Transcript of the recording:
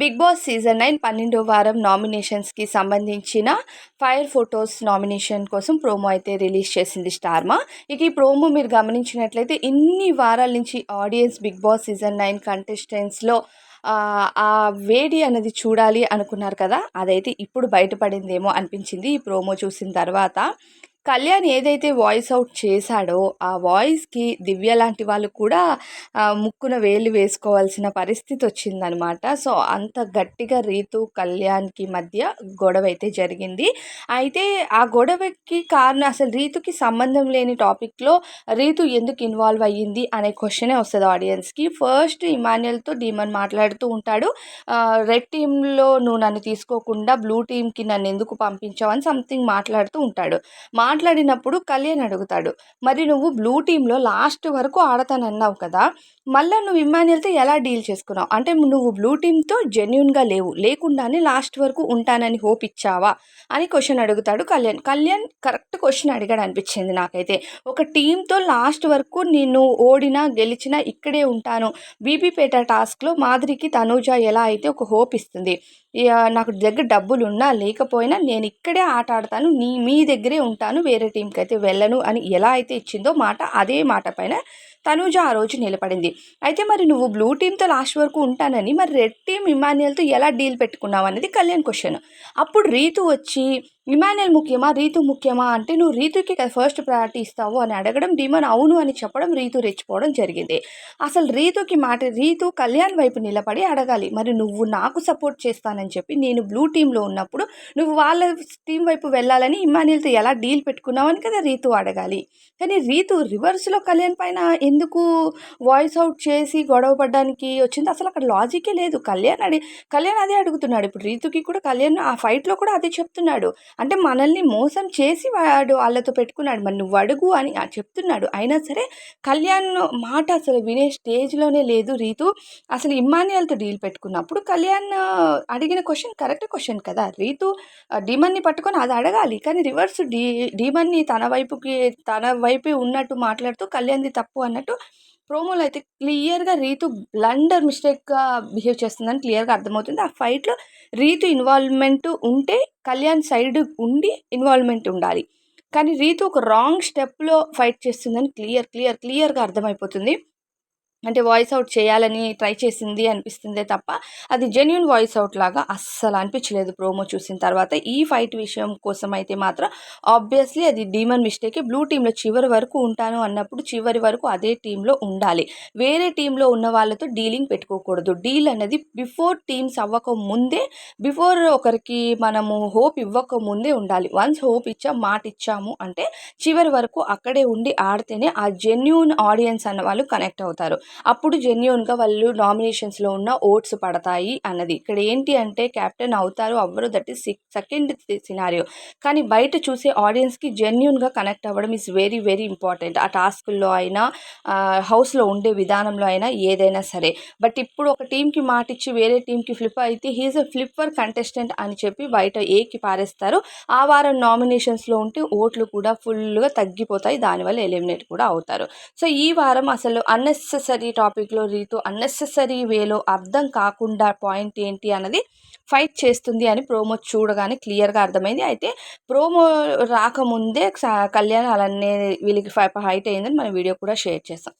Big Boss season nine పన్నెండో వారం నామినేషన్స్కి సంబంధించిన ఫైర్ ఫొటోస్ నామినేషన్ కోసం ప్రోమో అయితే రిలీజ్ చేసింది స్టార్మా. ఇక ఈ ప్రోమో మీరు గమనించినట్లయితే ఇన్ని వారాల నుంచి audience Bigg Boss season nine కంటెస్టెంట్స్లో ఆ వేడి అనేది చూడాలి అనుకున్నారు కదా అదైతే ఇప్పుడు బయటపడిందేమో అనిపించింది ఈ ప్రోమో చూసిన తర్వాత. కళ్యాణ్ ఏదైతే వాయిస్ అవుట్ చేశాడో ఆ వాయిస్కి దివ్య లాంటి వాళ్ళు కూడా ముక్కున వేలు వేసుకోవాల్సిన పరిస్థితి వచ్చిందనమాట సో అంత గట్టిగా రీతు కళ్యాణ్కి మధ్య గొడవ అయితే జరిగింది. అయితే ఆ గొడవకి కారణం అసలు రీతుకి సంబంధం లేని టాపిక్లో రీతు ఎందుకు ఇన్వాల్వ్ అయ్యింది అనే క్వశ్చనే వస్తుంది ఆడియన్స్కి ఫస్ట్ ఇమాన్యుయల్తో డీమన్ మాట్లాడుతూ ఉంటాడు. రెడ్ టీంలో నువ్వు నన్ను తీసుకోకుండా బ్లూ టీంకి నన్ను ఎందుకు పంపించావు అని సంథింగ్ మాట్లాడుతూ ఉంటాడు. మా మాట్లాడినప్పుడు కళ్యాణ్ అడుగుతాడు మరి నువ్వు బ్లూ టీంలో లాస్ట్ వరకు ఆడతానన్నావు కదా మళ్ళీ నువ్వు ఇమ్మాన్యుల్తో ఎలా డీల్ చేసుకున్నావు? అంటే నువ్వు బ్లూ టీంతో జెన్యున్గా లేవు లేకుండానే లాస్ట్ వరకు ఉంటానని హోప్ ఇచ్చావా? అని క్వశ్చన్ అడుగుతాడు కళ్యాణ్. కళ్యాణ్ కరెక్ట్ క్వశ్చన్ అడిగాడు అనిపించింది నాకైతే. ఒక టీంతో లాస్ట్ వరకు నేను ఓడినా గెలిచినా ఇక్కడే ఉంటాను. బీపీపేట టాస్క్లో మాదిరికి తనూజ ఎలా అయితే ఒక హోప్ ఇస్తుంది. నాకు దగ్గర డబ్బులు ఉన్నా లేకపోయినా నేను ఇక్కడే ఆట ఆడతాను నీ మీ దగ్గరే ఉంటాను వేరే టీంకి అయితే వెళ్ళను అని ఎలా అయితే ఇచ్చిందో మాట అదే మాట పైన తనూజ ఆ రోజు నిలబడింది. అయితే మరి నువ్వు బ్లూ టీంతో లాస్ట్ వరకు ఉంటానని మరి రెడ్ టీమ్ ఇమాన్యుయల్తో ఎలా డీల్ పెట్టుకున్నావు? అనేది కళ్యాణ్ క్వశ్చన్ అప్పుడు రీతు వచ్చి ఇమానియల్ ముఖ్యమా? రీతు ముఖ్యమా? అంటే నువ్వు రీతుకి ఫస్ట్ ప్రయారిటీ ఇస్తావు అని అడగడం డిమాన్ అవును అని చెప్పడం రీతు రెచ్చిపోవడం జరిగింది. అసలు రీతుకి మాట రీతు కళ్యాణ్ వైపు నిలబడి అడగాలి మరి నువ్వు నాకు సపోర్ట్ చేస్తానని చెప్పి నేను బ్లూ టీంలో ఉన్నప్పుడు నువ్వు వాళ్ళ టీం వైపు వెళ్ళాలని ఇమాన్యుల్తో ఎలా డీల్ పెట్టుకున్నావు? అని కదా రీతు అడగాలి. కానీ రీతు రివర్స్లో కళ్యాణ్ పైన ఎందుకు వాయిస్ అవుట్ చేసి గొడవ పడడానికి వచ్చింది? అసలు అక్కడ లాజికే లేదు. కళ్యాణ్ అడి కళ్యాణ్ అదే అడుగుతున్నాడు. ఇప్పుడు రీతుకి కూడా కళ్యాణ్ ఆ ఫైట్లో కూడా అదే చెప్తున్నాడు. అంటే మనల్ని మోసం చేసి వాడు వాళ్ళతో పెట్టుకున్నాడు. మరి నువ్వు అడుగు అని చెప్తున్నాడు. అయినా సరే కళ్యాణ్ మాట అసలు వినే స్టేజ్లోనే లేదు రీతు. అసలు ఇమ్మాన్యాలతో డీల్ పెట్టుకున్నప్పుడు కళ్యాణ్ అడిగిన క్వశ్చన్ కరెక్ట్ క్వశ్చన్ కదా. రీతు డిమన్ని పట్టుకొని అది అడగాలి. కానీ రివర్స్ డీ డీమన్ని తన వైపుకి తన వైపే ఉన్నట్టు మాట్లాడుతూ కళ్యాణ్ది తప్పు అన్నట్టు ప్రోమోలో అయితే క్లియర్గా రీతు బ్లండర్ మిస్టేక్గా బిహేవ్ చేస్తుందని క్లియర్గా అర్థమవుతుంది. ఆ ఫైట్లో రీతు ఇన్వాల్వ్మెంట్ ఉంటే కళ్యాణ్ సైడ్ ఉండి ఇన్వాల్వ్మెంట్ ఉండాలి. కానీ రీతు ఒక రాంగ్ స్టెప్లో ఫైట్ చేస్తుందని క్లియర్ క్లియర్ క్లియర్గా అర్థమైపోతుంది. అంటే వాయిస్ అవుట్ చేయాలని ట్రై చేసింది అనిపిస్తుందే తప్ప అది జెన్యున్ వాయిస్ అవుట్ లాగా అస్సలు అనిపించలేదు ప్రోమో చూసిన తర్వాత. ఈ ఫైట్ విషయం కోసం అయితే మాత్రం ఆబ్వియస్లీ అది డీమన్ మిస్టేక్ బ్లూ టీంలో చివరి వరకు ఉంటాను అన్నప్పుడు చివరి వరకు అదే టీంలో ఉండాలి. వేరే టీంలో ఉన్న వాళ్ళతో డీలింగ్ పెట్టుకోకూడదు. డీల్ అనేది బిఫోర్ టీమ్స్ అవ్వక ముందే బిఫోర్ ఒకరికి మనము హోప్ ఇవ్వక ముందే ఉండాలి. వన్స్ హోప్ ఇచ్చాం మాట ఇచ్చాము అంటే చివరి వరకు అక్కడే ఉండి ఆడితేనే ఆ జెన్యున్ ఆడియన్స్ అన్న వాళ్ళు కనెక్ట్ అవుతారు. అప్పుడు జెన్యున్గా వాళ్ళు నామినేషన్స్లో ఉన్న ఓట్స్ పడతాయి అన్నది. ఇక్కడ ఏంటి అంటే క్యాప్టెన్ అవుతారు అవ్వరు దట్ ఈస్ సెకండ్ సినారియో కానీ బయట చూసే ఆడియన్స్కి జెన్యున్గా కనెక్ట్ అవ్వడం ఈజ్ వెరీ వెరీ ఇంపార్టెంట్ ఆ టాస్క్లో అయినా హౌస్లో ఉండే విధానంలో అయినా ఏదైనా సరే. బట్ ఇప్పుడు ఒక టీంకి మాట ఇచ్చి వేరే టీంకి ఫ్లిప్ అయితే హీఈస్ అ ఫ్లిప్పర్ కంటెస్టెంట్ అని చెప్పి బయట ఏకి పారేస్తారు. ఆ వారం నామినేషన్స్లో ఉంటే ఓట్లు కూడా ఫుల్గా తగ్గిపోతాయి. దానివల్ల ఎలిమినేట్ కూడా అవుతారు. సో ఈ వారం అసలు అన్నెసెసరీ అన్నెసరీ టాపిక్లో రీతు అన్నెసెసరీ వేలో అర్థం కాకుండా పాయింట్ ఏంటి అన్నది ఫైట్ చేస్తుంది అని ప్రోమో చూడగానే క్లియర్గా అర్థమైంది. అయితే ప్రోమో రాకముందే కళ్యాణ్ అలానే వీళ్ళకి హైట్ అయిందని మన వీడియో కూడా షేర్ చేస్తాం